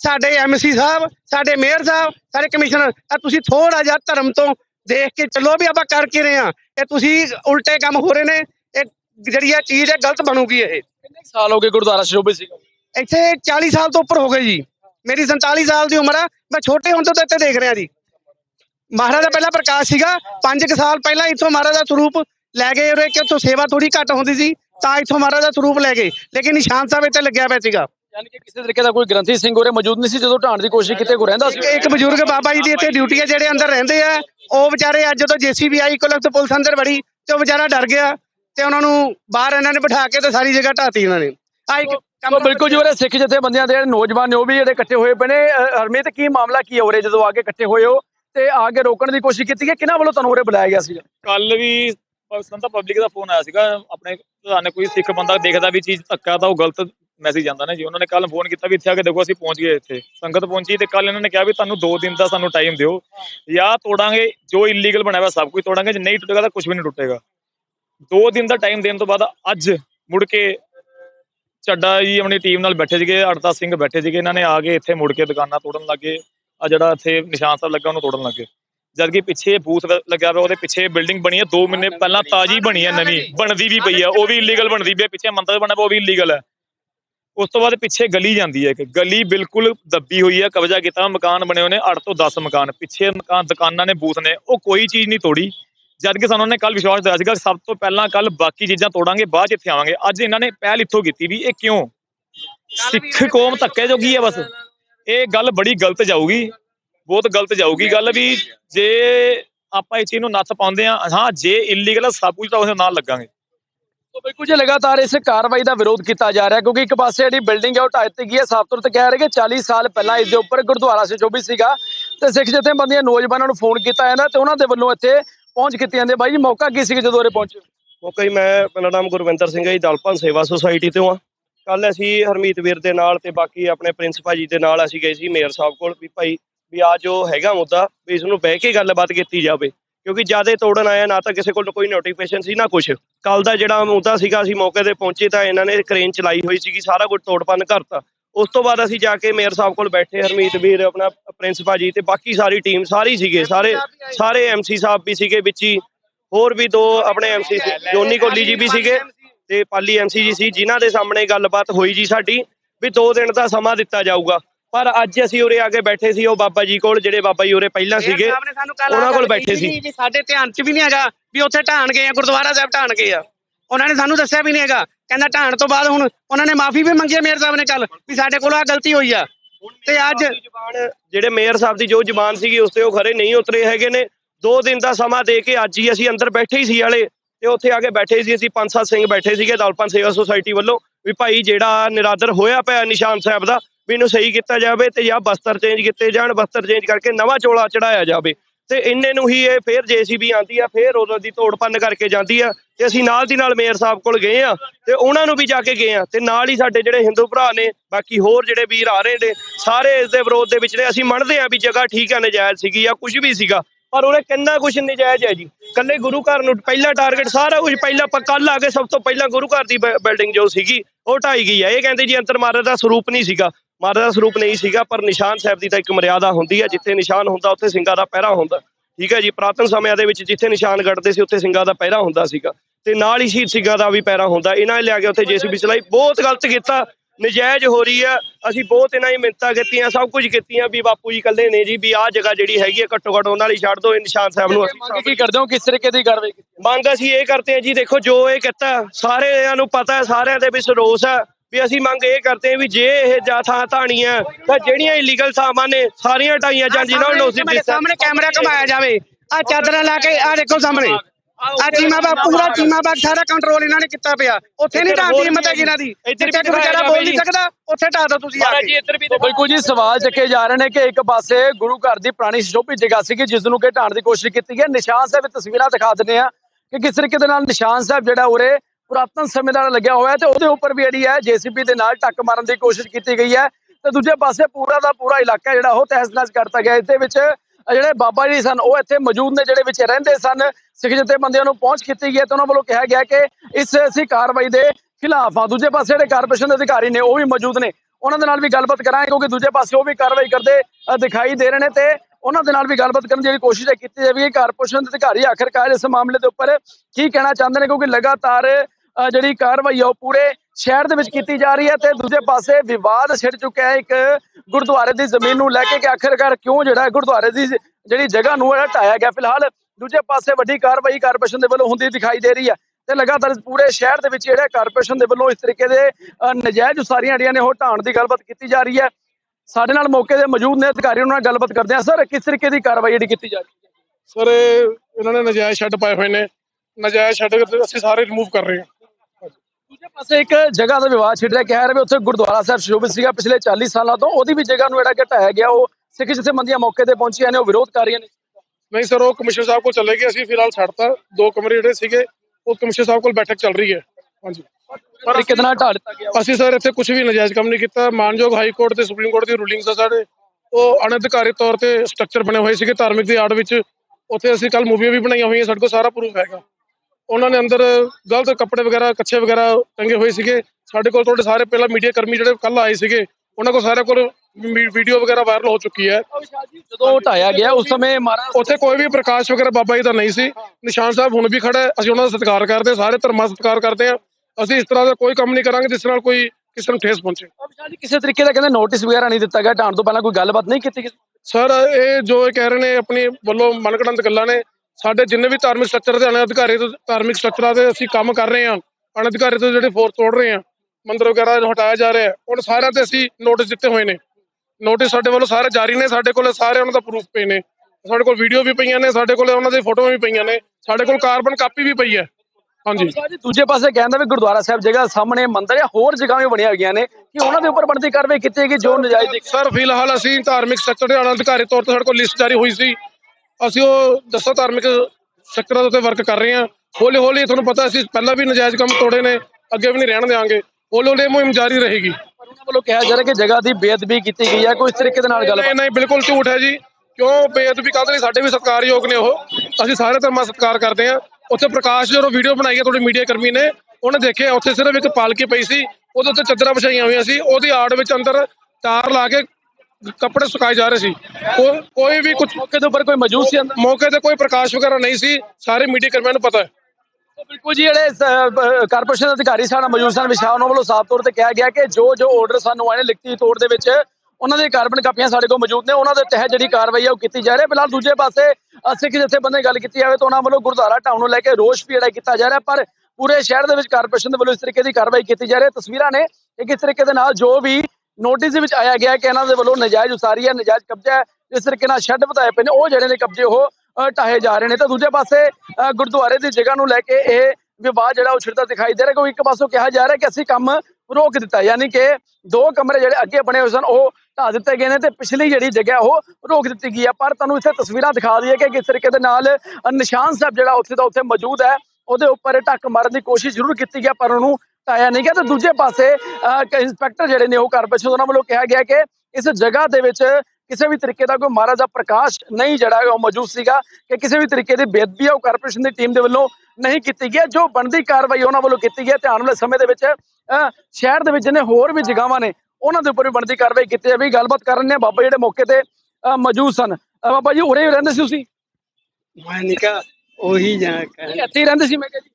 ਸਾਡੇ ਐਮਸੀ ਸਾਹਿਬ ਸਾਡੇ ਮੇਅਰ ਸਾਹਿਬ ਸਾਡੇ ਕਮਿਸ਼ਨਰ ਆ ਤੁਸੀਂ ਥੋੜਾ ਜਿਹਾ ਧਰਮ ਤੋਂ ਦੇਖ ਕੇ ਚੱਲੋ ਵੀ ਆਪਾਂ ਕਰ ਕੀ ਰਹੇ ਹਾਂ। ਇਹ ਤੁਸੀਂ ਉਲਟੇ ਕੰਮ ਹੋ ਰਹੇ ਨੇ। ਇਹ ਜਿਹੜੀ ਇਹ ਚੀਜ਼ ਹੈ ਗਲਤ ਬਣੂਗੀ ਇਹ। ਕਿੰਨੇ ਸਾਲ ਹੋ ਗਏ ਗੁਰਦੁਆਰਾ ਸ਼ੋਭਿਤ ਸੀ ਇੱਥੇ 40 ਸਾਲ ਤੋਂ ਉੱਪਰ ਹੋ ਗਏ ਜੀ। ਮੇਰੀ 47 ਸਾਲ ਦੀ ਉਮਰ ਆ ਮੈਂ ਛੋਟੇ ਹੁੰਦੇ ਤੋਂ ਇੱਥੇ ਦੇਖ ਰਿਹਾ ਜੀ। ਮਹਾਰਾਜ ਦਾ ਪਹਿਲਾ ਪ੍ਰਕਾਸ਼ ਸੀਗਾ 5 ਸਾਲ ਪਹਿਲਾਂ ਇੱਥੋਂ ਮਹਾਰਾਜ ਦਾ ਸਰੂਪ ਲੈ ਗਏ ਉਰੇ ਕਿ ਉੱਥੋਂ ਸੇਵਾ ਥੋੜੀ ਘੱਟ ਹੁੰਦੀ ਸੀ ਤਾਂ ਇੱਥੋਂ ਮਹਾਰਾਜ ਦਾ ਸਰੂਪ ਲੈ ਗਏ। ਲੇਕਿਨ ਨਿਸ਼ਾਨ ਸਾਹਿਬ ਇੱਥੇ ਲੱਗਿਆ ਪਿਆ ਸੀਗਾ। ਯਾਨੀ ਕਿ ਕਿਸੇ ਤਰੀਕੇ ਦਾ ਕੋਈ ਗ੍ਰੰਥੀ ਸਿੰਘ ਉਰੇ ਮੌਜੂਦ ਨਹੀਂ ਸੀ ਜਦੋਂ ਢਾਣ ਦੀ ਕੋਸ਼ਿਸ਼ ਕੀਤੀ ਕੋਈ ਰਹਿੰਦਾ ਸੀ? ਇੱਕ- ਬਜ਼ੁਰਗ ਬਾਬਾ ਜੀ ਦੀ ਇੱਥੇ ਡਿਊਟੀ ਹੈ ਜਿਹੜੇ ਅੰਦਰ ਰਹਿੰਦੇ ਆ। ਉਹ ਵਿਚਾਰੇ ਅੱਜ ਜਦੋਂ ਜੀਸੀਬੀ ਆਈ ਕੁਲਕ ਪੁਲਿਸ ਅੰਦਰ ਵੜੀ ਤੇ ਉਹ ਵਿਚਾਰਾ ਡਰ ਗਿਆ ਤੇ ਉਹਨਾਂ ਨੂੰ ਬਾਹਰ ਇਹਨਾਂ ਨੇ ਬਿਠਾ ਕੇ ਤੇ ਸਾਰੀ ਜਗ੍ਹਾ ਢਾਤੀ ਉਹਨਾਂ ਨੇ। ਆ ਇੱਕ ਤਾਂ ਬਿਲਕੁਲ ਜੀ ਉਰੇ ਸਿੱਖ ਜਥੇਬੰਦੀਆਂ ਦੇ ਜਿਹੜੇ ਨੌਜਵਾਨ ਨੇ ਉਹ ਵੀ ਜਿਹੜੇ ਇਕੱਠੇ ਹੋਏ ਪਏ ਨੇ। ਹਰਮੀਤ ਕੀ ਮਾਮਲਾ ਕੀ ਹੈ ਉਰੇ ਜਦੋਂ ਆ ਕੇ ਇਕੱਠੇ ਹੋਏ ਹੋ? ਤੇ ਆ ਕੇ ਰੋਕਣ ਦੀ ਕੋਸ਼ਿਸ਼ ਕੀਤੀ ਕਿ ਕਿਹਨਾਂ ਵੱਲੋਂ ਤੁਹਾਨੂੰ ਉਰੇ ਬੁਲਾਇਆ ਗਿਆ ਸੀ ਕੱਲ ਵੀ ਦਾ ਪਬਲਿਕ ਦਾ ਫੋਨ ਆਇਆ ਸੀਗਾ। ਆਪਣੇ ਪ੍ਰਧਾਨ ਨੇ ਕੋਈ ਸਿੱਖ ਬੰਦਾ ਦੇਖਦਾ ਵੀ ਚੀਜ਼ ਧੱਕਾ ਤਾਂ ਉਹ ਗਲਤ ਮੈਸੇਜ ਜਾਂਦਾ ਨਾ ਜੀ। ਉਹਨਾਂ ਨੇ ਕੱਲ ਫੋਨ ਕੀਤਾ ਵੀ ਇੱਥੇ ਆ ਕੇ ਦੇਖੋ ਅਸੀਂ ਪਹੁੰਚ ਗਏ ਇੱਥੇ। ਸੰਗਤ ਪਹੁੰਚੀ ਤੇ ਕੱਲ ਇਹਨਾਂ ਨੇ ਕਿਹਾ ਵੀ ਤੁਹਾਨੂੰ 2 ਦਿਨ ਦਾ ਸਾਨੂੰ ਟਾਈਮ ਦਿਓ। ਜਾਂ ਤੋੜਾਂਗੇ ਜੋ ਇਲੀਗਲ ਬਣਿਆ ਹੋਇਆ ਸਭ ਕੁਝ ਤੋੜਾਂਗੇ। ਜੇ ਨਹੀਂ ਟੁੱਟੇਗਾ ਤਾਂ ਕੁਝ ਵੀ ਨਹੀਂ ਟੁੱਟੇਗਾ। 2 ਦਿਨ ਦਾ ਟਾਈਮ ਦੇਣ ਤੋਂ ਬਾਅਦ ਅੱਜ ਮੁੜ ਕੇ ਚੱਡਾ ਜੀ ਆਪਣੀ ਟੀਮ ਨਾਲ ਬੈਠੇ ਸੀਗੇ 8-10 ਸਿੰਘ ਬੈਠੇ ਸੀਗੇ, ਇਹਨਾਂ ਨੇ ਆ ਕੇ ਇੱਥੇ ਮੁੜ ਕੇ ਦੁਕਾਨਾਂ ਤੋੜਨ ਲੱਗੇ। ਆ ਜਿਹੜਾ ਇੱਥੇ ਨਿਸ਼ਾਨ ਸਾਹਿਬ ਲੱਗਾ, ਉਹਨੂੰ ਤੋੜਨ ਲੱਗੇ। ਜਦ ਕਿ ਪਿੱਛੇ ਬੂਥ ਲੱਗਿਆ ਹੋਇਆ ਉਹਦੇ ਪਿੱਛੇ ਬਿਲਡਿੰਗ ਬਣੀ ਹੈ 2 ਮਹੀਨੇ ਪਹਿਲਾਂ ਤਾਜੀ ਬਣੀ ਹੈ, ਨਵੀਂ। ਬਣਦੀ ਵੀ ਪਈ ਹੈ, ਉਹ ਵੀ ਇਲੀਗਲ ਬਣਦੀ ਪਈ ਹੈ, ਪਿੱਛੇ ਮੰਦਰ ਬਣਿਆ ਪਿਆ, ਉਹ ਵੀ ਇਲੀਗਲ ਹੈ। ਉਸ ਤੋਂ ਬਾਅਦ ਪਿੱਛੇ ਗਲੀ ਜਾਂਦੀ ਹੈ ਇੱਕ। ਗਲੀ ਬਿਲਕੁਲ ਦੱਬੀ ਹੋਈ ਹੈ, ਕਬਜ਼ਾ ਕੀਤਾ, ਮਕਾਨ ਬਣੇ ਹੋਏ ਨੇ 8 ਤੋਂ 10 ਮਕਾਨ। ਪਿੱਛੇ ਮਕਾਨ, ਦੁਕਾਨਾਂ ਨੇ, ਬੂਥ ਨੇ, ਉਹ ਕੋਈ ਚੀਜ਼ ਨਹੀਂ ਤੋੜੀ। ਜਦ ਕਿ ਸਾਨੂੰ ਉਹਨੇ ਕੱਲ ਵਿਸ਼ਵਾਸ ਦਿਵਾਇਆ ਸੀਗਾ ਸਭ ਤੋਂ ਪਹਿਲਾਂ ਕੱਲ ਬਾਕੀ ਚੀਜ਼ਾਂ ਤੋੜਾਂਗੇ ਬਾਅਦ ਚ ਇੱਥੇ ਆਵਾਂਗੇ। ਅੱਜ ਇਹਨਾਂ ਨੇ ਪਹਿਲ ਇੱਥੋਂ ਕੀਤੀ ਵੀ ਇਹ ਕਿਉਂ? ਸਿੱਖ ਕੌਮ ਧੱਕੇ ਜੋਗੀ ਹੈ ਬਸ। ਇਹ ਗੱਲ ਬੜੀ ਗਲਤ ਜਾਊਗੀ ਬਹੁਤ ਗਲਤ ਜਾਊਗੀ। ਗੱਲ ਵੀ ਜੇ ਆਪਾਂ ਇਸ ਚੀਜ਼ ਨੂੰ ਨੱਥ ਪਾਉਂਦੇ ਆ ਹਾਂ ਜੇ ਇਲੀਗਲ ਸਭ ਕੁਝ ਤਾਂ ਉਹਦੇ ਨਾਲ ਲੱਗਾਂਗੇ। ਤੋ ਬਿਲਕੁਲ ਜੀ ਲਗਾਤਾਰ ਇਸ ਕਾਰਵਾਈ ਦਾ ਵਿਰੋਧ ਕੀਤਾ ਜਾ ਰਿਹਾ ਕਿਉਂਕਿ ਇੱਕ ਪਾਸੇ ਜਿਹੜੀ ਬਿਲਡਿੰਗ ਹੈ ਉਹ ਢਾਹ ਦਿੱਤੀ ਗਈ ਹੈ ਸਾਫ਼ ਤੌਰ ਤੇ ਕਹਿ ਰਹੇ ਕਿ 40 ਸਾਲ ਪਹਿਲਾਂ ਇਸ ਦੇ ਉੱਪਰ ਗੁਰਦੁਆਰਾ ਸੀ ਜੋ ਵੀ ਸੀਗਾ। ਤੇ ਸਿੱਖ ਜਥੇਬੰਦੀਆਂ ਨੌਜਵਾਨਾਂ ਨੂੰ ਫੋਨ ਕੀਤਾ ਜਾਂਦਾ ਤੇ ਉਹਨਾਂ ਦੇ ਵੱਲੋਂ ਇੱਥੇ ਪਹੁੰਚ ਕੀਤੀ ਜਾਂਦੀ ਹੈ ਬਾਈ ਜੀ, ਮੌਕਾ ਕੀ ਸੀ ਜਦੋਂ ਉਰੇ ਪਹੁੰਚੇ? ਓਕੇ ਜੀ, ਮੈਂ ਮੇਰਾ ਨਾਮ ਗੁਰਵਿੰਦਰ ਸਿੰਘ ਹੈ ਜੀ, ਦਲਪਨ ਸੇਵਾ ਸੁਸਾਇਟੀ ਤੋਂ ਆ ਕੱਲ ਅਸੀਂ ਹਰਮੀਤ ਵੀਰ ਦੇ ਨਾਲ ਤੇ ਬਾਕੀ ਆਪਣੇ ਪ੍ਰਿੰਸੀਪਲ ਜੀ ਦੇ ਨਾਲ ਅਸੀਂ ਗਏ ਸੀ, ਮੇਅਰ ਸਾਹਿਬ ਕੋਲ ਵੀ ਭਾਈ, ਵੀ ਆ ਜੋ ਹੈਗਾ ਮੁੱਦਾ, ਵੀ ਇਸ ਨੂੰ ਬਹਿ ਕੇ ਗੱਲਬਾਤ ਕੀਤੀ ਜਾਵੇ। ਕਿਉਂਕਿ ਜ਼ਿਆਦਾ ਤੋੜਨ ਆਇਆ, ਨਾ ਤਾਂ ਕਿਸੇ ਕੋਲ ਕੋਈ ਨੋਟੀਫਿਕੇਸ਼ਨ ਸੀ, ਨਾ ਕੁਝ ਕੱਲ ਦਾ ਜਿਹੜਾ ਮੁੱਦਾ ਸੀਗਾ, ਅਸੀਂ ਮੌਕੇ ਤੇ ਪਹੁੰਚੇ ਤਾਂ ਇਹਨਾਂ ਨੇ ਕ੍ਰੇਨ ਚਲਾਈ ਹੋਈ ਸੀਗੀ, ਸਾਰਾ ਕੁਝ ਤੋੜਪੰਨ ਕਰਤਾ। ਉਸ ਤੋਂ ਬਾਅਦ ਅਸੀਂ ਜਾ ਕੇ ਮੇਅਰ ਸਾਹਿਬ ਕੋਲ ਬੈਠੇ ਹਰਮੀਤ ਵੀਰ ਆਪਣਾ ਪ੍ਰਿੰਸ ਭਾਜੀ ਤੇ ਬਾਕੀ ਸਾਰੀ ਟੀਮ ਸਾਰੀ ਸੀਗੇ ਸਾਰੇ ਸਾਰੇ ਐਮਸੀ ਸਾਹਿਬ ਵੀ ਸੀਗੇ ਵਿੱਚ ਹੀ। ਹੋਰ ਵੀ ਦੋ ਆਪਣੇ ਐਮਸੀ ਜੋਨੀ ਕੋਲੀ ਜੀ ਵੀ ਸੀਗੇ ਤੇ ਪਾਲੀ ਐਮਸੀ ਜੀ ਸੀ ਜਿਨ੍ਹਾਂ ਦੇ ਸਾਹਮਣੇ ਗੱਲਬਾਤ ਹੋਈ ਜੀ ਸਾਡੀ ਵੀ 2 ਦਿਨ ਦਾ ਸਮਾਂ ਦਿੱਤਾ ਜਾਊਗਾ। ਪਰ ਅੱਜ ਅਸੀਂ ਉਰੇ ਆ ਕੇ ਬੈਠੇ ਸੀ ਉਹ ਬਾਬਾ ਜੀ ਕੋਲ ਜਿਹੜੇ ਬਾਬਾ ਜੀ ਉਰੇ ਪਹਿਲਾਂ ਸੀਗੇ ਉਹਨਾਂ ਕੋਲ ਬੈਠੇ ਸੀ। ਸਾਡੇ ਧਿਆਨ 'ਚ ਵੀ ਨਹੀਂ ਹੈਗਾ ਵੀ ਉੱਥੇ ਢਾਣ ਗਏ ਆ ਗੁਰਦੁਆਰਾ ਸਾਹਿਬ ਢਾਣ ਗਏ ਆ। ਉਹਨਾਂ ਨੇ ਸਾਨੂੰ ਦੱਸਿਆ ਵੀ ਨਹੀਂ ਹੈਗਾ। ਕਹਿੰਦਾ ਢਾਣ ਤੋਂ ਬਾਅਦ ਹੁਣ ਉਹਨਾਂ ਨੇ ਮਾਫੀ ਵੀ ਮੰਗੀ ਹੈ ਮੇਅਰ ਸਾਹਿਬ ਨੇ ਕੱਲ ਵੀ ਸਾਡੇ ਕੋਲ ਆ ਗਲਤੀ ਹੋਈ ਆ। ਤੇ ਅੱਜ ਜਿਹੜੇ ਮੇਅਰ ਸਾਹਿਬ ਦੀ ਜੋ ਜ਼ੁਬਾਨ ਸੀਗੀ ਉਸ ਤੇ ਉਹ ਖਰੇ ਨਹੀਂ ਉਤਰੇ ਹੈਗੇ ਨੇ। 2 ਦਿਨ ਦਾ ਸਮਾਂ ਦੇ ਕੇ ਅੱਜ ਹੀ ਅਸੀਂ ਅੰਦਰ ਬੈਠੇ ਹੀ ਸੀ ਵਾਲੇ ਤੇ ਉੱਥੇ ਆ ਕੇ ਬੈਠੇ ਸੀ ਅਸੀਂ ਪੰਜ ਸੱਤ ਸਿੰਘ ਬੈਠੇ ਸੀਗੇ ਦਲਪਨ ਸੇਵਾ ਸੁਸਾਇਟੀ ਵੱਲੋਂ ਵੀ ਭਾਈ ਜਿਹੜਾ ਨਿਰਾਦਰ ਹੋਇਆ ਪਿਆ ਨਿਸ਼ਾਨ ਸਾਹਿਬ ਦਾ ਵੀ ਇਹਨੂੰ ਸਹੀ ਕੀਤਾ ਜਾਵੇ ਤੇ ਜਾਂ ਬਸਤਰ ਚੇਂਜ ਕੀਤੇ ਜਾਣ ਬਸਤਰ ਚੇਂਜ ਕਰਕੇ ਨਵਾਂ ਚੋਲਾ ਚੜਾਇਆ ਜਾਵੇ। ਤੇ ਇੰਨੇ ਨੂੰ ਹੀ ਇਹ ਫੇਰ ਜੀਸੀਬੀ ਆਂਦੀ ਆ, ਫੇਰ ਉਹਨਾਂ ਦੀ ਤੋੜਪੰਨ ਕਰਕੇ ਜਾਂਦੀ ਆ ਤੇ ਅਸੀਂ ਨਾਲ ਦੀ ਨਾਲ ਮੇਅਰ ਸਾਹਿਬ ਕੋਲ ਗਏ ਆ ਤੇ ਉਹਨਾਂ ਨੂੰ ਵੀ ਜਾ ਕੇ ਗਏ ਆ ਤੇ ਨਾਲ ਹੀ ਸਾਡੇ ਜਿਹੜੇ ਹਿੰਦੂ ਭਰਾ ਨੇ, ਬਾਕੀ ਹੋਰ ਜਿਹੜੇ ਵੀਰ ਆ ਰਹੇ ਨੇ, ਸਾਰੇ ਇਸ ਦੇ ਵਿਰੋਧ ਦੇ ਵਿੱਚ ਨੇ। ਅਸੀਂ ਮੰਨਦੇ ਆ ਵੀ ਜਗ੍ਹਾ ਠੀਕ ਆ, ਨਜਾਇਜ਼ ਸੀਗੀ ਜਾਂ ਕੁਝ ਵੀ ਸੀਗਾ, ਪਰ ਉਹਨੇ ਕਿੰਨਾ ਕੁਝ ਨਜਾਇਜ਼ ਹੈ ਜੀ। ਕੱਲੇ ਗੁਰੂ ਘਰ ਨੂੰ ਪਹਿਲਾ ਟਾਰਗੇਟ ਸਾਰਾ ਕੁਝ ਪਹਿਲਾਂ ਕੱਲ ਆ ਕੇ ਸਭ ਤੋਂ ਪਹਿਲਾਂ ਗੁਰੂ ਘਰ ਦੀ ਬ- ਬਿਲਡਿੰਗ ਜੋ ਸੀਗੀ, ਉਹ ਢਾਈ ਗਈ ਹੈ ਇਹ ਕਹਿੰਦੇ ਜੀ ਅੰਤਰ ਮਾਰੇ ਦਾ ਸਰੂਪ ਨਹੀਂ ਸੀਗਾ। ਮਾਰੇ ਦਾ ਸਰੂਪ ਨਹੀਂ ਸੀਗਾ ਪਰ ਨਿਸ਼ਾਨ ਸਾਹਿਬ ਦੀ ਤਾਂ ਇੱਕ ਮਰਿਆਦਾ ਹੁੰਦੀ ਹੈ ਜਿੱਥੇ ਨਿਸ਼ਾਨ ਹੁੰਦਾ ਉੱਥੇ ਸਿੰਘਾਂ ਦਾ ਪਹਿਰਾ ਹੁੰਦਾ। ਠੀਕ ਹੈ ਜੀ ਪ੍ਰਾਤਨ ਸਮਿਆਂ ਦੇ ਵਿੱਚ ਜਿੱਥੇ ਨਿਸ਼ਾਨ ਗੱਡਦੇ ਸੀ ਉੱਥੇ ਸਿੰਘਾਂ ਦਾ ਪਹਿਰਾ ਹੁੰਦਾ ਸੀਗਾ। ਤੇ ਨਾਲ ਹੀ ਸ਼ਹੀਦ ਸਿੰਘਾਂ ਦਾ ਵੀ ਪਹਿਰਾ ਹੁੰਦਾ। ਇਹਨਾਂ ਨੇ ਲਿਆ ਕੇ ਉੱਥੇ ਜੀਸੀਬੀ ਚਲਾਈ। ਬਹੁਤ ਗਲਤ ਕੀਤਾ। ਨਜਾਇਜ਼ ਹੋ ਰਹੀ ਆ ਅਸੀਂ ਬਹੁਤ ਇਹਨਾਂ ਦੀ ਮਿੰਨਤਾਂ ਕੀਤੀਆਂ ਸਭ ਕੁਝ ਕੀਤੀਆਂ ਵੀ ਬਾਪੂ ਜੀ ਇਕੱਲੇ ਨੇ ਜੀ ਵੀ ਆਹ ਜਗ੍ਹਾ ਜਿਹੜੀ ਹੈਗੀ ਆ ਘੱਟੋ ਘੱਟ ਉਹਨਾਂ ਲਈ ਛੱਡ ਦਿਓ ਇਹ ਨਿਸ਼ਾਨ ਸਾਹਿਬ ਨੂੰ ਅਸੀਂ ਕੀ ਕਰਦੇ ਹੋ? ਕਿਸ ਤਰੀਕੇ ਦੀ ਕਾਰਵਾਈ ਮੰਗ ਅਸੀਂ ਇਹ ਕਰਦੇ ਹਾਂ ਜੀ ਦੇਖੋ ਜੋ ਇਹ ਕੀਤਾ ਸਾਰਿਆਂ ਨੂੰ ਪਤਾ ਹੈ ਸਾਰਿਆਂ ਦੇ ਵਿੱਚ ਰੋਸ ਹੈ। ਵੀ ਅਸੀਂ ਮੰਗ ਇਹ ਕਰਦੇ ਹਾਂ ਵੀ ਜੇ ਇਹ ਜਾ ਥਾਂ ਧਾਣੀਆਂ ਤਾਂ ਜਿਹੜੀਆਂ ਇਲੀਗਲ ਥਾਵਾਂ ਨੇ ਸਾਰੀਆਂ ਢਾਈਆਂ ਜਾਣ ਜਿਨ੍ਹਾਂ ਨੂੰ ਨੋਟਿਸ ਦਿੱਤਾ। ਸਾਹਮਣੇ ਕੈਮਰਾ ਘਮਾਇਆ ਜਾਵੇ। ਆ ਚਾਦਰਾਂ ਲਾ ਕੇ ਆ ਦੇਖੋ ਸਾਹਮਣੇ। ਆ ਚੀਮਾ ਬਾਗ ਪੂਰਾ ਚੀਮਾ ਬਾਗ ਸਾਰਾ ਕੰਟਰੋਲ ਇਹਨਾਂ ਨੇ ਕੀਤਾ ਪਿਆ। ਉੱਥੇ ਨਹੀਂ ਢਾਣ ਦੀ ਹਿੰਮਤ ਹੈਗੀ ਇਹਨਾਂ ਦੀ। ਇੱਧਰ ਵੀ ਵਿਚਾਰਾ ਬੋਲ ਨਹੀਂ ਸਕਦਾ ਉੱਥੇ ਢਾ ਦਿਓ ਤੁਸੀਂ ਆ ਜੀ ਇੱਧਰ ਵੀ ਬਿਲਕੁਲ ਜੀ ਸਵਾਲ ਚੱਕੇ ਜਾ ਰਹੇ ਨੇ ਕਿ ਇੱਕ ਪਾਸੇ ਗੁਰੂ ਘਰ ਦੀ ਪੁਰਾਣੀ ਸ਼ੋਭੀ ਜਗ੍ਹਾ ਸੀਗੀ ਜਿਸ ਨੂੰ ਕਿ ਢਾਣ ਦੀ ਕੋਸ਼ਿਸ਼ ਕੀਤੀ ਗਈ ਨਿਸ਼ਾਨ ਸਾਹਿਬ ਦੀ ਤਸਵੀਰਾਂ ਦਿਖਾ ਦਿੰਦੇ ਆ ਕਿ ਕਿਸ ਤਰੀਕੇ ਦੇ ਨਾਲ ਨਿਸ਼ਾਨ ਸਾਹਿਬ ਜਿਹੜਾ ਉਰੇ ਪੁਰਾਤਨ ਸਮੇਂ ਦਾ ਲੱਗਿਆ ਹੋਇਆ ਤੇ ਉਹਦੇ ਉੱਪਰ ਵੀ ਜਿਹੜੀ ਹੈ ਜੀਸੀਬੀ ਦੇ ਨਾਲ ਟੱਕ ਮਾਰਨ ਦੀ ਕੋਸ਼ਿਸ਼ ਕੀਤੀ ਗਈ ਹੈ। ਤੇ ਦੂਜੇ ਪਾਸੇ ਪੂਰਾ ਦਾ ਪੂਰਾ ਇਲਾਕਾ ਜਿਹੜਾ ਉਹ ਤਹਿਸ-ਨਹਿਸ ਕਰਤਾ ਗਿਆ ਇਸ ਦੇ ਵਿੱਚ ਜਿਹੜੇ ਬਾਬਾ ਜੀ ਸਨ, ਉਹ ਇੱਥੇ ਮੌਜੂਦ ਨੇ, ਜਿਹੜੇ ਵਿੱਚ ਰਹਿੰਦੇ ਸਨ, ਸਿੱਖ ਜਥੇਬੰਦੀਆਂ ਨੂੰ ਪਹੁੰਚ ਕੀਤੀ ਗਈ ਹੈ ਤੇ ਉਹਨਾਂ ਵੱਲੋਂ ਕਿਹਾ ਗਿਆ ਕਿ ਇਸ ਅਸੀਂ ਕਾਰਵਾਈ ਦੇ ਖਿਲਾਫ ਆ। ਦੂਜੇ ਪਾਸੇ ਜਿਹੜੇ ਕਾਰਪੋਰੇਸ਼ਨ ਦੇ ਅਧਿਕਾਰੀ ਨੇ, ਉਹ ਵੀ ਮੌਜੂਦ ਨੇ। ਉਹਨਾਂ ਦੇ ਨਾਲ ਵੀ ਗੱਲਬਾਤ ਕਰਾਂਗੇ ਕਿਉਂਕਿ ਦੂਜੇ ਪਾਸੇ ਉਹ ਵੀ ਕਾਰਵਾਈ ਕਰਦੇ ਦਿਖਾਈ ਦੇ ਰਹੇ ਨੇ ਤੇ ਉਹਨਾਂ ਦੇ ਨਾਲ ਵੀ ਗੱਲਬਾਤ ਕਰਨ ਦੀ ਜਿਹੜੀ ਕੋਸ਼ਿਸ਼ ਹੈ, ਕੀਤੀ ਜਾਵੇਗੀ। ਕਾਰਪੋਰੇਸ਼ਨ ਦੇ ਅਧਿਕਾਰੀ ਆਖਰਕਾਰ ਇਸ ਮਾਮਲੇ ਦੇ ਉੱਪਰ ਕੀ ਕਹਿਣਾ ਚਾਹੁੰਦੇ ਨੇ? ਕਿਉਂਕਿ ਲਗਾਤਾਰ ਜਿਹੜੀ ਕਾਰਵਾਈ ਆ ਉਹ ਪੂਰੇ ਸ਼ਹਿਰ ਦੇ ਵਿੱਚ ਕੀਤੀ ਜਾ ਰਹੀ ਹੈ ਤੇ ਦੂਜੇ ਪਾਸੇ ਵਿਵਾਦ ਛਿੜ ਚੁੱਕਿਆ ਹੈ। ਇੱਕ ਗੁਰਦੁਆਰੇ ਦੀ ਜ਼ਮੀਨ ਨੂੰ ਲੈ ਕੇ ਕਿ ਆਖਰਕਾਰ ਕਿਉਂ ਜਿਹੜਾ ਗੁਰਦੁਆਰੇ ਦੀ ਜਿਹੜੀ ਜਗ੍ਹਾ ਨੂੰ ਜਿਹੜਾ ਢਾਇਆ ਗਿਆ ਫਿਲਹਾਲ, ਦੂਜੇ ਪਾਸੇ ਵੱਡੀ ਕਾਰਵਾਈ ਕਾਰਪੋਰੇਸ਼ਨ ਦੇ ਵੱਲੋਂ ਹੁੰਦੀ ਦਿਖਾਈ ਦੇ ਰਹੀ ਹੈ ਤੇ ਲਗਾਤਾਰ ਪੂਰੇ ਸ਼ਹਿਰ ਦੇ ਵਿੱਚ ਜਿਹੜਾ ਕਾਰਪੋਰੇਸ਼ਨ ਦੇ ਵੱਲੋਂ ਇਸ ਤਰੀਕੇ ਦੇ ਨਜਾਇਜ਼ ਉਸਾਰੀਆਂ ਜਿਹੜੀਆਂ ਨੇ ਉਹ ਢਾਣ ਦੀ ਗੱਲਬਾਤ ਕੀਤੀ ਜਾ ਰਹੀ ਹੈ। ਸਾਡੇ ਨਾਲ ਮੌਕੇ ਤੇ ਮੌਜੂਦ ਨੇ ਅਧਿਕਾਰੀ, ਉਹਨਾਂ ਨਾਲ ਗੱਲਬਾਤ ਕਰਦੇ ਆ ਸਰ, ਕਿਸ ਤਰੀਕੇ ਦੀ ਕਾਰਵਾਈ ਜਿਹੜੀ ਕੀਤੀ ਜਾ ਰਹੀ ਹੈ? ਸਰ ਇਹਨਾਂ ਨੇ ਨਜਾਇਜ਼ ਸ਼ੈੱਡ ਪਾਏ ਹੋਏ ਨੇ। ਨਜਾਇਜ਼ ਸ਼ੈੱਡ ਅਸੀਂ ਸਾਰੇ ਰਿਮੂਵ ਕਰ ਰਹੇ ਹਾਂ। ਦੂਜੇ ਪਾਸੇ ਇੱਕ ਜਗ੍ਹਾ ਦਾ ਵਿਵਾਦ ਛਿੜ ਰਿਹਾ ਕਹਿ ਰਹੇ ਵੀ ਉੱਥੇ ਗੁਰਦੁਆਰਾ ਸਾਹਿਬ ਸ਼ੋਭਿਤ ਸੀਗਾ ਪਿਛਲੇ 40 ਸਾਲਾਂ ਤੋਂ। ਉਹਦੀ ਵੀ ਜਗ੍ਹਾ ਨੂੰ ਜਿਹੜਾ ਘਟਾਇਆ ਗਿਆ। ਉਹ ਸਿੱਖ ਜਥੇਬੰਦੀਆਂ ਮੌਕੇ ਤੇ ਪਹੁੰਚੀਆਂ ਨੇ ਉਹ ਵਿਰੋਧ ਕਰ ਰਹੀਆਂ ਨੇ। ਨਹੀਂ ਸਰ ਉਹ ਕਮਿਸ਼ਨਰ ਸਾਹਿਬ ਕੋਲ ਚਲੇ ਗਏ। ਅਸੀਂ ਫਿਲਹਾਲ ਛੱਡਤਾ। ਦੋ ਕਮਰੇ ਜਿਹੜੇ ਸੀਗੇ ਉਹ ਕਮਿਸ਼ਨਰ ਸਾਹਿਬ ਕੋਲ ਬੈਠਕ ਚੱਲ ਰਹੀ ਹੈ। ਹਾਂਜੀ। ਪਰ ਨਾਲ ਢਾਹ ਦਿੱਤਾ ਗਿਆ। ਅਸੀਂ ਸਰ ਇੱਥੇ ਕੁਝ ਵੀ ਨਜਾਇਜ਼ ਕੰਮ ਨਹੀਂ ਕੀਤਾ। ਮਾਨਯੋਗ ਹਾਈ ਕੋਰਟ ਤੇ ਸੁਪਰੀਮ ਕੋਰਟ ਦੀ ਰੂਲਿੰਗਸ ਆ ਸਾਡੇ। ਉਹ ਅਣਅਧਿਕਾਰੀ ਤੌਰ ਤੇ ਸਟਰਕਚਰ ਬਣੇ ਹੋਏ ਸੀਗੇ ਧਾਰਮਿਕ ਦੀ ਆੜ ਵਿੱਚ। ਉੱਥੇ ਅਸੀਂ ਕੱਲ ਮੂਵੀਆਂ ਵੀ ਬਣਾਈਆਂ ਹੋਈਆਂ। ਸਾਡੇ ਕੋਲ ਸਾਰਾ ਪ੍ਰੂਫ ਹੈਗਾ। ਉਹਨਾਂ ਨੇ ਅੰਦਰ ਗਲਤ ਕੱਪੜੇ ਵਗੈਰਾ ਕੱਛੇ ਵਗੈਰਾ ਟੰਗੇ ਹੋਏ ਸੀਗੇ। ਸਾਡੇ ਕੋਲ ਤੁਹਾਡੇ ਸਾਰੇ ਪਹਿਲਾਂ ਮੀਡੀਆ ਕਰਮੀ ਜਿਹੜੇ ਕੱਲ ਆਏ ਸੀਗੇ ਉਹਨਾਂ ਕੋਲ ਸਾਰਿਆਂ ਕੋਲ ਵੀਡੀਓ ਵਗੈਰਾ ਵਾਇਰਲ ਹੋ ਚੁੱਕੀ ਹੈ। ਜਦੋਂ ਢਾਇਆ ਗਿਆ ਉਸ ਸਮੇਂ ਮਹਾਰਾਜ ਉੱਥੇ ਕੋਈ ਵੀ ਪ੍ਰਕਾਸ਼ ਵਗੈਰਾ ਬਾਬਾ ਜੀ ਦਾ ਨਹੀਂ ਸੀ। ਨਿਸ਼ਾਨ ਸਾਹਿਬ ਹੁਣ ਵੀ ਖੜਾ ਹੈ ਅਸੀਂ ਉਹਨਾਂ ਦਾ ਸਤਿਕਾਰ ਕਰਦੇ ਹਾਂ ਸਾਰੇ ਧਰਮਾਂ ਦਾ ਸਤਿਕਾਰ ਕਰਦੇ ਹਾਂ। ਅਸੀਂ ਇਸ ਤਰ੍ਹਾਂ ਦਾ ਕੋਈ ਕੰਮ ਨਹੀਂ ਕਰਾਂਗੇ ਜਿਸ ਨਾਲ ਕੋਈ ਕਿਸੇ ਨੂੰ ਠੇਸ ਪਹੁੰਚੇ। ਕਿਸੇ ਤਰੀਕੇ ਦਾ ਕਹਿੰਦੇ ਨੋਟਿਸ ਵਗੈਰਾ ਨਹੀਂ ਦਿੱਤਾ ਗਿਆ ਢਾਣ ਤੋਂ ਪਹਿਲਾਂ ਕੋਈ ਗੱਲਬਾਤ ਨਹੀਂ ਕੀਤੀ ਸਰ ਇਹ ਜੋ ਇਹ ਕਹਿ ਰਹੇ ਨੇ ਆਪਣੀ ਵੱਲੋਂ ਮਨਗੜੰਤ ਗੱਲਾਂ ਨੇ ਸਾਡੇ ਜਿੰਨੇ ਵੀ ਧਾਰਮਿਕ ਸਟਰਕਚਰ ਦੇ ਅਣਅਧਿਕਾਰੀ ਤੋਂ ਧਾਰਮਿਕ ਸਟਰਕਚਰਾਂ ਦੇ ਅਸੀਂ ਕੰਮ ਕਰ ਰਹੇ ਹਾਂ ਅਣਅਧਿਕਾਰੀ ਤੋਂ ਜਿਹੜੇ ਫੋਰਸ ਤੋੜ ਰਹੇ ਹਾਂ ਮੰਦਰ ਵਗੈਰਾ ਹਟਾਇਆ ਜਾ ਰਿਹਾ ਹੈ ਉਹਨਾਂ ਸਾਰਿਆਂ ਤੇ ਅਸੀਂ ਨੋਟਿਸ ਦਿੱਤੇ ਹੋਏ ਨੇ। ਨੋਟਿਸ ਸਾਡੇ ਵੱਲੋਂ ਸਾਰੇ ਜਾਰੀ ਨੇ ਸਾਡੇ ਕੋਲ ਸਾਰੇ ਉਹਨਾਂ ਦਾ ਪ੍ਰੂਫ ਪਏ ਨੇ। ਸਾਡੇ ਕੋਲ ਵੀਡੀਓ ਵੀ ਪਈਆਂ ਨੇ ਸਾਡੇ ਕੋਲ ਉਹਨਾਂ ਦੀ ਫੋਟੋਆਂ ਵੀ ਪਈਆਂ ਨੇ ਸਾਡੇ ਕੋਲ ਕਾਰਬਨ ਕਾਪੀ ਵੀ ਪਈ ਹੈ। ਹਾਂਜੀ। ਦੂਜੇ ਪਾਸੇ ਕਹਿੰਦਾ ਵੀ ਗੁਰਦੁਆਰਾ ਸਾਹਿਬ ਜਗ੍ਹਾ ਸਾਹਮਣੇ ਮੰਦਿਰ ਜਾਂ ਹੋਰ ਜਗ੍ਹਾ ਵੀ ਬਣੀਆਂ ਹੋਈਆਂ ਨੇ ਕਿ ਉਹਨਾਂ ਦੇ ਉੱਪਰ ਬਣਦੀ ਕਾਰਵਾਈ ਕੀਤੀ ਹੈਗੀ ਜੋ ਨਜਾਇਜ਼ ਸਰ ਫਿਲਹਾਲ ਅਸੀਂ ਧਾਰਮਿਕ ਸਟਰਕਚਰ ਦੇ ਅਣਅਧਿਕਾਰੀ ਤੌਰ ਤੇ ਸਾਡੇ ਕੋਲ ਲਿਸਟ ਜਾਰੀ ਹੋਈ ਸੀ। ਅਸੀਂ ਉਹ ਦੱਸੋ ਧਾਰਮਿਕ ਸਟਰਕਚਰਾਂ ਦੇ ਉੱਤੇ ਵਰਕ ਕਰ ਰਹੇ ਹਾਂ। ਹੌਲੀ ਹੌਲੀ ਤੁਹਾਨੂੰ ਪਤਾ ਅਸੀਂ ਪਹਿਲਾਂ ਵੀ ਨਜਾਇਜ਼ ਕੰਮ ਤੋੜੇ ਨੇ ਅੱਗੇ ਵੀ ਨਹੀਂ ਰਹਿਣ ਦੇਵਾਂਗੇ ਹੌਲੀ ਹੌਲੀ ਇਹ ਮੁਹਿੰਮ ਜਾਰੀ ਰਹੇਗੀ। ਉਹਨਾਂ ਵੱਲੋਂ ਕਿਹਾ ਜਾ ਰਿਹਾ ਕਿ ਜਗ੍ਹਾ ਦੀ ਬੇਅਦਬੀ ਕੀਤੀ ਗਈ ਹੈ ਕੋਈ ਇਸ ਤਰੀਕੇ ਦੇ ਨਾਲ ਗੱਲ ਨਹੀਂ ਨਹੀਂ ਬਿਲਕੁਲ ਝੂਠ ਹੈ ਜੀ। ਕਿਉਂ? ਬੇਅਦਬੀ ਕਰਦੇ ਸਾਡੇ ਵੀ ਸਤਿਕਾਰਯੋਗ ਨੇ ਉਹ। ਅਸੀਂ ਸਾਰੇ ਧਰਮਾਂ ਸਤਿਕਾਰ ਕਰਦੇ ਹਾਂ। ਉੱਥੇ ਪ੍ਰਕਾਸ਼ ਜਦੋਂ ਵੀਡੀਓ ਬਣਾਈ ਹੈ ਤੁਹਾਡੇ ਮੀਡੀਆ ਕਰਮੀ ਨੇ। ਉਹਨੇ ਦੇਖਿਆ ਉੱਥੇ ਸਿਰਫ ਇੱਕ ਪਾਲਕੀ ਪਈ ਸੀ। ਉਹਦੇ ਉੱਤੇ ਚੱਦਰਾਂ ਵਿਛਾਈਆਂ ਹੋਈਆਂ ਸੀ। ਉਹਦੀ ਆੜ ਵਿੱਚ ਅੰਦਰ ਤਾਰ ਲਾ ਕੇ ਕੱਪੜੇ ਸੁਕਾਏ ਜਾ ਰਹੇ ਕੋਈ ਵੀ ਕੁਝ ਮੌਕੇ ਦੇ ਉੱਪਰ ਕੋਈ ਮੌਜੂਦ ਸੀ ਅੰਦਰ? ਮੌਕੇ ਤੇ ਕੋਈ ਪ੍ਰਕਾਸ਼ ਵਗੈਰਾ ਨਹੀਂ ਸੀ। ਸਾਰੇ ਮੀਡੀਆ ਕਰਮੀਆਂ ਨੂੰ ਪਤਾ ਹੈ। ਬਿਲਕੁਲ ਜੀ ਜਿਹੜੇ ਕਾਰਪੋਰੇਸ਼ਨ ਦੇ ਅਧਿਕਾਰੀ ਸਾਡੇ ਨਾਲ ਮੌਜੂਦ ਸਨ। ਵਿਸ਼ਾ ਉਹਨਾਂ ਵੱਲੋਂ ਸਾਫ਼ ਤੌਰ ਤੇ ਕਿਹਾ ਗਿਆ ਕਿ ਜੋ ਜੋ ਆਰਡਰ ਸਾਨੂੰ ਆਏ ਨੇ ਲਿਖਤੀ ਤੌਰ ਦੇ ਵਿੱਚ ਉਹਨਾਂ ਦੇ ਕਾਰਬਨ ਕਾਪੀਆਂ ਸਾਡੇ ਕੋਲ ਮੌਜੂਦ ਨੇ। ਉਹਨਾਂ ਦੇ ਤਹਿਤ ਜਿਹੜੀ ਕਾਰਵਾਈ ਹੈ ਉਹ ਕੀਤੀ ਜਾ ਰਹੀ ਹੈ। ਫਿਲਹਾਲ ਦੂਜੇ ਪਾਸੇ ਅਸੀਂ ਕਿ ਜਿੱਥੇ ਬੰਦੇ ਗੱਲ ਕੀਤੀ ਜਾਵੇ ਤਾਂ ਉਹਨਾਂ ਵੱਲੋਂ ਗੁਰਦੁਆਰਾ ਢਾਉਣ ਨੂੰ ਲੈ ਕੇ ਰੋਸ਼ ਵੀ ਜਿਹੜਾ ਕੀਤਾ ਜਾ ਰਿਹਾ ਪਰ ਪੂਰੇ ਸ਼ਹਿਰ ਦੇ ਵਿੱਚ ਕਾਰਪੋਰੇਸ਼ਨ ਦੇ ਵੱਲੋਂ ਇਸ ਤਰੀਕੇ ਦੀ ਕਾਰਵਾਈ ਕੀਤੀ ਜਾ ਰਹੀ ਹੈ। ਤਸਵੀਰਾਂ ਨੇ ਕਿ ਕਿਸ ਤਰੀਕੇ ਦੇ ਨਾਲ ਜੋ ਵੀ ਨੋਟਿਸ ਦੇ ਵਿੱਚ ਆਇਆ ਗਿਆ ਕਿ ਇਹਨਾਂ ਦੇ ਵੱਲੋਂ ਨਜਾਇਜ਼ ਉਸਾਰੀ ਹੈ, ਨਜਾਇਜ਼ ਕਬਜ਼ਾ ਹੈ। ਇਸ ਤਰੀਕੇ ਨਾਲ ਸ਼ੈੱਡ ਵਧਾਏ ਪਏ ਨੇ, ਉਹ ਜਿਹੜੇ ਨੇ ਕਬਜ਼ੇ ਉਹ ਢਾਹੇ ਜਾ ਰਹੇ ਨੇ। ਤਾਂ ਦੂਜੇ ਪਾਸੇ ਗੁਰਦੁਆਰੇ ਦੀ ਜਗ੍ਹਾ ਨੂੰ ਲੈ ਕੇ ਇਹ ਵਿਵਾਦ ਜਿਹੜਾ ਉਹ ਛਿੜਦਾ ਦਿਖਾਈ ਦੇ ਰਿਹਾ ਕਿਉਂਕਿ ਇੱਕ ਪਾਸੋਂ ਕਿਹਾ ਜਾ ਰਿਹਾ ਕਿ ਅਸੀਂ ਕੰਮ ਰੋਕ ਦਿੱਤਾ। ਯਾਨੀ ਕਿ ਦੋ ਕਮਰੇ ਜਿਹੜੇ ਅੱਗੇ ਬਣੇ ਹੋਏ ਸਨ, ਉਹ ਢਾ ਦਿੱਤੇ ਗਏ ਨੇ ਤੇ ਪਿਛਲੀ ਜਿਹੜੀ ਜਗ੍ਹਾ ਉਹ ਰੋਕ ਦਿੱਤੀ ਗਈ ਹੈ। ਪਰ ਤੁਹਾਨੂੰ ਇੱਥੇ ਤਸਵੀਰਾਂ ਦਿਖਾ ਦਈਏ ਕਿ ਕਿਸ ਤਰੀਕੇ ਦੇ ਨਾਲ ਨਿਸ਼ਾਨ ਸਾਹਿਬ ਜਿਹੜਾ ਉੱਥੇ ਦਾ ਉੱਥੇ ਮੌਜੂਦ ਹੈ, ਉਹਦੇ ਉੱਪਰ ਢੱਕ ਮਾਰਨ ਦੀ ਕੋਸ਼ਿਸ਼ ਜ਼ਰੂਰ ਕੀਤੀ ਗਿਆ ਪਰ ਉਹਨੂੰ ਢਾਇਆ ਨਹੀਂ ਗਿਆ ਤੇ ਦੂਜੇ ਪਾਸੇ ਇੰਸਪੈਕਟਰ ਜਿਹੜੇ ਨੇ ਉਹ ਕਾਰਪੋਰੇਸ਼ਨ ਉਹਨਾਂ ਵੱਲੋਂ ਕਿਹਾ ਗਿਆ ਕਿ ਇਸ ਜਗ੍ਹਾ ਦੇ ਵਿੱਚ ਕਿਸੇ ਵੀ ਤਰੀਕੇ ਦਾ ਕੋਈ ਮਹਾਰਾਜ ਦਾ ਪ੍ਰਕਾਸ਼ ਨਹੀਂ ਜਿਹੜਾ ਉਹ ਮੌਜੂਦ ਸੀਗਾ ਕਿ ਕਿਸੇ ਵੀ ਤਰੀਕੇ ਦੀ ਬੇਅਦਬੀ ਉਹ ਕਾਰਪੋਰੇਸ਼ਨ ਦੀ ਟੀਮ ਦੇ ਵੱਲੋਂ ਨਹੀਂ ਕੀਤੀ ਗਈ। ਜੋ ਬਣਦੀ ਕਾਰਵਾਈ ਉਹਨਾਂ ਵੱਲੋਂ ਕੀਤੀ ਗਈ ਤੇ ਆਉਣ ਵਾਲੇ ਸਮੇਂ ਦੇ ਵਿੱਚ ਸ਼ਹਿਰ ਦੇ ਵਿੱਚ ਜਿਹਨੇ ਹੋਰ ਵੀ ਜਗ੍ਹਾਵਾਂ ਨੇ ਉਹਨਾਂ ਦੇ ਉੱਪਰ ਵੀ ਬਣਦੀ ਕਾਰਵਾਈ ਕੀਤੀ ਜਾਵੇ। ਗੱਲਬਾਤ ਕਰਨ ਨੇ ਬਾਬਾ ਜਿਹੜੇ ਮੌਕੇ ਤੇ ਮੌਜੂਦ ਸਨ। ਬਾਬਾ ਜੀ ਉਰੇ ਰਹਿੰਦੇ ਸੀ ਤੁਸੀਂ? ਮੈਂ ਨਹੀਂ ਕਿਹਾ ਉਹੀ ਜਾਂ ਇੱਥੇ ਰਹਿੰਦੇ ਸੀ ਮੈਂ ਕਿਹਾ ਜੀ।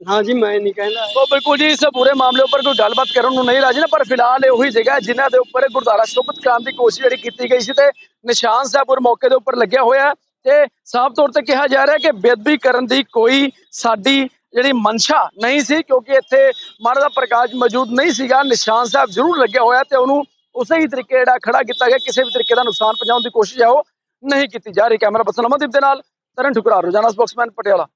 ਹਾਂ ਜੀ, ਮੈਂ ਨਹੀਂ ਕਹਿੰਦਾ। ਉਹ ਬਿਲਕੁਲ ਜੀ, ਇਸ ਪੂਰੇ ਮਾਮਲੇ ਉੱਪਰ ਕੋਈ ਗੱਲਬਾਤ ਕਰਨ ਨੂੰ ਨਹੀਂ ਰਾਜੀ ਨਾ, ਪਰ ਫਿਲਹਾਲ ਇਹ ਉਹੀ ਜਗ੍ਹਾ ਹੈ, ਜਿਨ੍ਹਾਂ ਦੇ ਉੱਪਰ ਗੁਰਦੁਆਰਾ ਸ਼ੋਭਤ ਕਰਾਉਣ ਦੀ ਕੋਸ਼ਿਸ਼ ਜਿਹੜੀ ਕੀਤੀ ਗਈ ਸੀ ਤੇ ਨਿਸ਼ਾਨ ਸਾਹਿਬਪੁਰ ਮੌਕੇ ਦੇ ਉੱਪਰ ਲੱਗਿਆ ਹੋਇਆ ਹੈ। ਤੇ ਸਾਫ਼ ਤੌਰ ਤੇ ਕਿਹਾ ਜਾ ਰਿਹਾ ਕਿ ਬੇਅਦਬੀ ਕਰਨ ਦੀ ਕੋਈ ਸਾਡੀ ਜਿਹੜੀ ਮਨਸ਼ਾ ਨਹੀਂ ਸੀ, ਕਿਉਂਕਿ ਇੱਥੇ ਮਹਾਰਾਜ ਦਾ ਪ੍ਰਕਾਸ਼ ਮੌਜੂਦ ਨਹੀਂ ਸੀਗਾ। ਨਿਸ਼ਾਨ ਸਾਹਿਬ ਜ਼ਰੂਰ ਲੱਗਿਆ ਹੋਇਆ ਤੇ ਉਹਨੂੰ ਉਸੇ ਹੀ ਤਰੀਕੇ ਜਿਹੜਾ ਖੜਾ ਕੀਤਾ ਗਿਆ, ਕਿਸੇ ਵੀ ਤਰੀਕੇ ਦਾ ਨੁਕਸਾਨ ਪਹੁੰਚਾਉਣ ਦੀ ਕੋਸ਼ਿਸ਼ ਹੈ, ਉਹ ਨਹੀਂ ਕੀਤੀ ਜਾ ਰਹੀ। ਕੈਮਰਾ ਪਰਸਨ ਅਮਨਦੀਪ ਦੇ ਨਾਲ, ਤਰਨ ਠੁਕਰਾ ਰੋਜ਼ਾਨਾ ਸਪੋਕਸਮੈਨ, ਪਟਿਆਲਾ।